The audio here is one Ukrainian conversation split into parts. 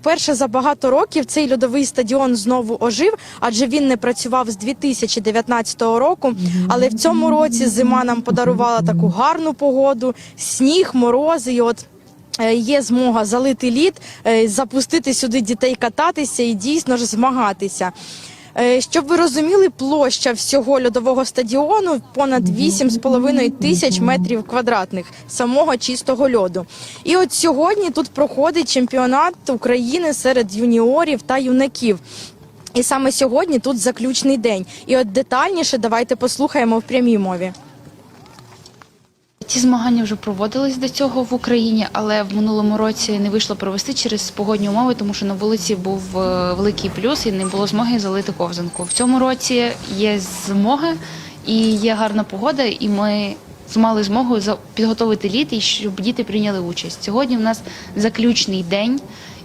вперше за багато років цей льодовий стадіон знову ожив, адже він не працював з 2019 року. Але в цьому році зима нам подарувала таку гарну погоду, сніг, морози. І от е, є змога залити лід, е, запустити сюди дітей кататися і дійсно ж змагатися. Е, Щоб ви розуміли, площа всього льодового стадіону понад 8,5 тисяч метрів квадратних самого чистого льоду. І от сьогодні тут проходить чемпіонат України серед юніорів та юнаків. І саме сьогодні тут заключний день. І от детальніше давайте послухаємо в прямій мові. Ці змагання вже проводились до цього в Україні, але в минулому році не вийшло провести через погодні умови, тому що на вулиці був е, великий плюс і не було змоги залити ковзанку. В цьому році є змоги і є гарна погода, і ми мали змогу підготовити лід і щоб діти прийняли участь. Сьогодні в нас заключний день.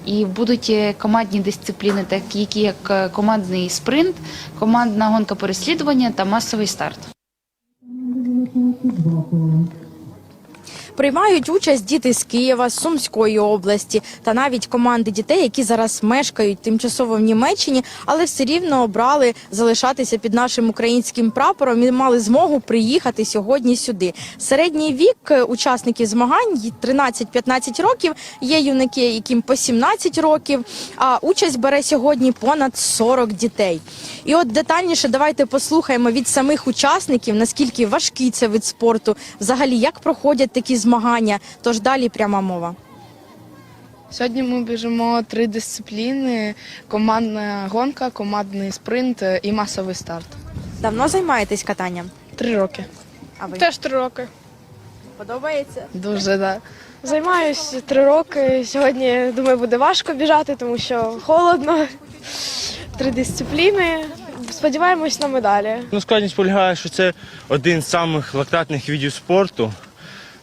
І будуть е, командні дисципліни, такі як е, командний спринт, командна гонка переслідування та масовий старт. Приймають участь діти з Києва, Сумської області та навіть команди дітей, які зараз мешкають тимчасово в Німеччині, але все рівно обрали залишатися під нашим українським прапором і мали змогу приїхати сьогодні сюди. Середній вік е, учасників змагань й- 13-15 років. Є юнаки, яким по 17 років. А участь бере сьогодні понад 40 дітей. І от детальніше давайте послухаємо від самих учасників, наскільки важкий це вид спорту, взагалі як проходять такі змагання. Тож далі пряма мова. Сьогодні ми біжимо три дисципліни: командна гонка, командний спринт і масовий старт. Давно займаєтесь катанням? Три роки. А ви Теж три роки. подобається? Дуже да. Займаюсь три роки. Сьогодні думаю, буде важко біжати, тому що холодно. Три дисципліни. Сподіваємось на медалі. Ну, складність полягає, що це один з самих лактатних видів спорту.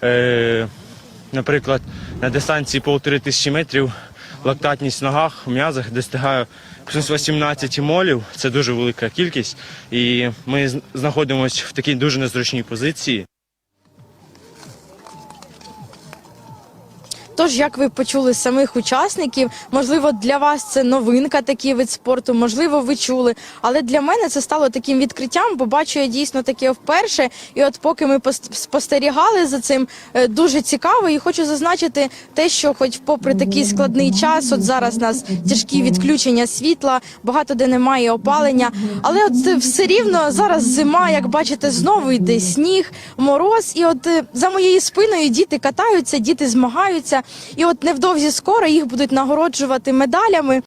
Е, наприклад, на дистанції півтори тисячі метрів лактатність в ногах, в м'язах достигає плюс 18 молів. Це дуже велика кількість. І ми знаходимося в такій дуже незручній позиції. Тож, як ви почули самих учасників, можливо, для вас це новинка, такий вид спорту, можливо, ви чули. Але для мене це стало таким відкриттям, бо бачу я дійсно таке вперше. І от поки ми пос- спостерігали за цим, е, дуже цікаво. І хочу зазначити те, що, хоч попри такий складний час, от зараз у нас тяжкі відключення світла, багато де немає опалення. Але от все рівно зараз зима, як бачите, знову йде сніг, мороз. І от е, за моєю спиною діти катаються, діти змагаються. І от невдовзі скоро їх будуть нагороджувати медалями.